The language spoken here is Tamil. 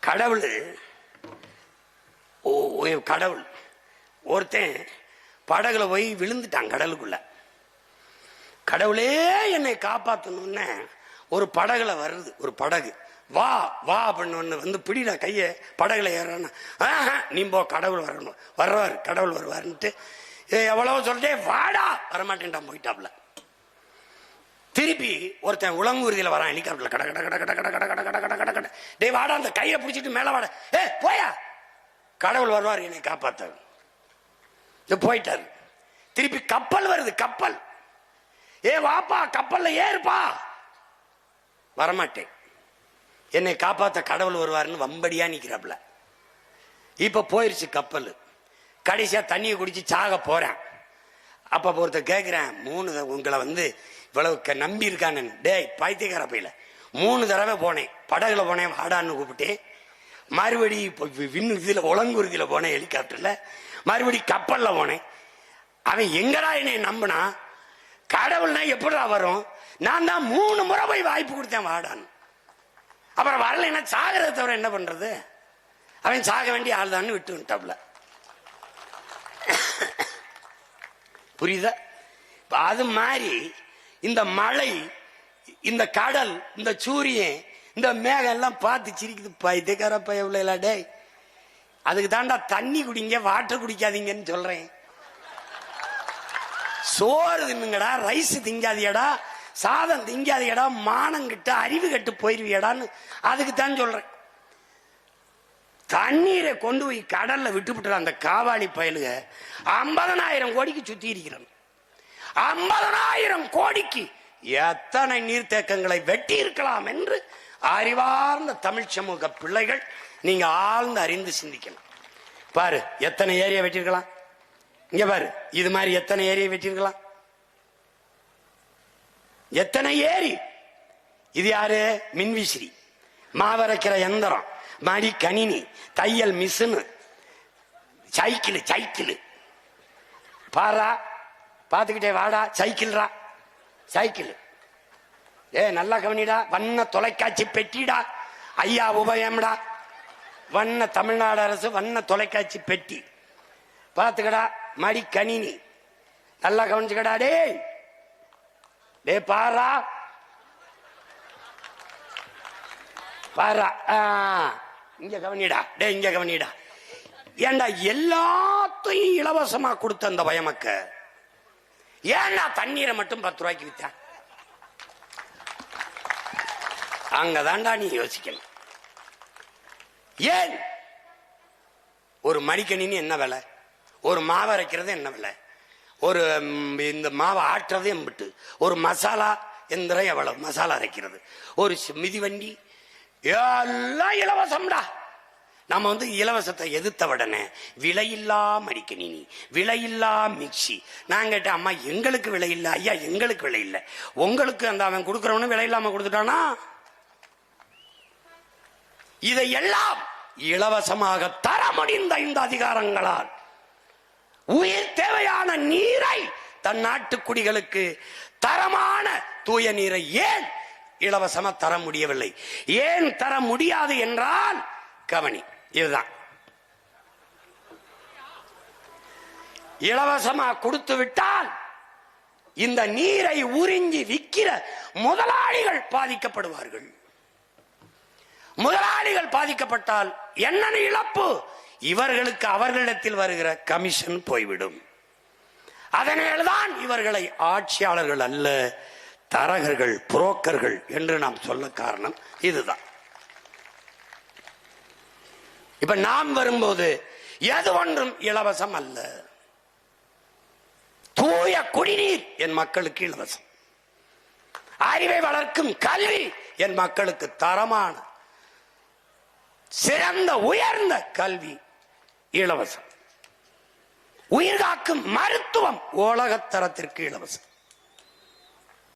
கடவுள். ஓ கடவுள். ஒருத்தன் படகுல போய் விழுந்துட்டான் கடலுக்குள்ள. கடவுளே என்னை காப்பாத்தணும்னு ஒரு படகுல வருது ஒரு படகு. வா வா அப்படின்னு வந்து பிடிடா கைய படகுல ஏறான நீ போ கடவுள் வரணும். வர்றவார் கடவுள் வருவாருன்ட்டு எவ்வளவோ சொல்லிட்டே வாடா! வரமாட்டேன்டான் போயிட்டாப்ல. திருப்பி ஒருத்தன் உளங்கூர்தியில வரான் ஹெலிகாப்டர்ல கட கட கட கட கட கட கட கட கட கட கட டே வாடா அந்த கையை பிடிச்சிட்டு மேலே வாட ஏ போயா கடவுள் வருவார் என்னை காப்பாத்தார் இது போயிட்டாரு திருப்பி கப்பல் வருது கப்பல் ஏ வாப்பா கப்பல்ல ஏறுப்பா வரமாட்டேன் என்னை காப்பாத்த கடவுள் வருவாருன்னு வம்படியா நிக்கிறாப்ல இப்ப போயிருச்சு கப்பல் கடைசியா தண்ணியை குடிச்சு சாக போறேன் அப்ப ஒருத்தர் கேட்குறேன் மூணு உங்களை வந்து இவ்வளவு க- நம்பி இருக்கானு டேய் பைத்தியக்கார பையில மூணு தடவை போனேன். படகுல போனேன் வாடான்னு கூப்பிட்டேன். மறுபடி இப்போ வி- விண்ணு இதுல போனேன் ஹெலிகாப்டர்ல மறுபடி கப்பல்ல போனேன். அவன் எங்கடா என்னை நம்பினா? கடவுள்னா எப்படா வரும்? நான் தான் மூணு முறை போய் வாய்ப்பு கொடுத்தேன் வாடான்னு. அப்புறம் வரலைன்னா சாகிறத தவிர என்ன பண்றது? அவன் சாக வேண்டிய ஆள் தான் விட்டு விட்டாப்ல புரியுதா? அது மாதிரி இந்த மழை இந்த கடல் இந்த சூரியன் இந்த மேகம் எல்லாம் பார்த்து சிரிக்குது. பைத்தியக்கார பயவுல டேய். அதுக்கு தாண்டா தண்ணி குடிங்க வாட்டர் குடிக்காதீங்கன்னு சொல்றேன். சோறு தின்னுங்கடா ரைஸ் திங்காதியடா சாதம் திங்காதியடா மானம் கிட்ட அறிவு கட்டு போயிருவியடான்னு அதுக்கு தான் சொல்றேன். தண்ணீரை கொண்டு போய் கடல்ல விட்டுவிட்டு அந்த காவாளி பயலுக. ஐம்பதனாயிரம் கோடிக்கு சுத்தி இருக்கிறான். ஐம்பதனாயிரம் கோடிக்கு எத்தனை நீர்த்தேக்கங்களை வெட்டி இருக்கலாம் என்று அறிவார்ந்த தமிழ் சமூக பிள்ளைகள் நீங்க ஆழ்ந்து அறிந்து சிந்திக்கணும். பாரு எத்தனை ஏரியா வெட்டியிருக்கலாம்? இங்க பாரு இது மாதிரி எத்தனை ஏரியா வெட்டியிருக்கலாம்? எத்தனை ஏரி? இது யாரு? மின்விசிறி. மாவரைக்கிற எந்திரம். மடிக்கணினி தையல் மிஷினு சைக்கிள் சைக்கிள். பாரா பார்த்துக்கிட்டே வாடா சைக்கிள்ரா சைக்கிள். ஏ நல்லா கவனிடா வண்ண தொலைக்காட்சி பெட்டிடா. ஐயா உபயம்டா. வண்ண தமிழ்நாடு அரசு வண்ண தொலைக்காட்சி பெட்டி. பார்த்துக்கடா மடி கணினி நல்லா கவனிச்சுக்கடா டேய். டே பாரா. பாரா ஆ, இங்க கவனிடா டே இங்க கவனிடா ஏண்டா எல்லாத்தையும் இலவசமா கொடுத்த அந்த பயமக்க? ஏண்டா தண்ணீரை மட்டும் பத்து ரூபாய்க்கு வித்தான் அங்கதான்டா நீ யோசிக்கணும். ஏன்? ஒரு மடிக்கணினி என்ன விலை? ஒரு மாவு அரைக்கிறது என்ன விலை? ஒரு இந்த மாவை ஆட்டுறது எம்பிட்டு? ஒரு மசாலா எந்திரம் எவ்வளவு? மசாலா அரைக்கிறது. ஒரு சி- மிதிவண்டி எல்லாம் இலவசம்டா. நம்ம வந்து இலவசத்தை எதிர்த்த உடனே விலையில்லா மடிக்கணினி விலையில்லா மிக்சி. நான் கேட்டேன் அம்மா எங்களுக்கு விலை இல்லை ஐயா எங்களுக்கு விலை இல்லை. உங்களுக்கு அந்த அவன் கொடுக்கறவனு விலை இல்லாம கொடுத்துட்டானா? இதையெல்லாம் இலவசமாக தர முடிந்த இந்த அதிகாரங்களால் உயிர் தேவையான நீரை தன் நாட்டு குடிகளுக்கு தரமான தூய நீரை ஏன் இலவசமா தர முடியவில்லை. ஏன் தர முடியாது என்றால் கவனி. இதுதான். இலவசமா கொடுத்து விட்டால் இந்த நீரை உறிஞ்சி விற்கிற முதலாளிகள் பாதிக்கப்படுவார்கள். முதலாளிகள் பாதிக்கப்பட்டால் என்ன இழப்பு? இவர்களுக்கு அவர்களிடத்தில் வருகிற கமிஷன் போய்விடும். அதனால்தான் இவர்களை ஆட்சியாளர்கள் அல்ல தரகர்கள் புரோக்கர்கள் என்று நாம் சொல்ல காரணம் இதுதான். இப்ப நாம் வரும்போது எது ஒன்றும் இலவசம் அல்ல. தூய குடிநீர் என் மக்களுக்கு இலவசம். அறிவை வளர்க்கும் கல்வி என் மக்களுக்கு தரமான சிறந்த உயர்ந்த கல்வி இலவசம். உயிர்காக்கும் மருத்துவம் உலகத்தரத்திற்கு இலவசம்.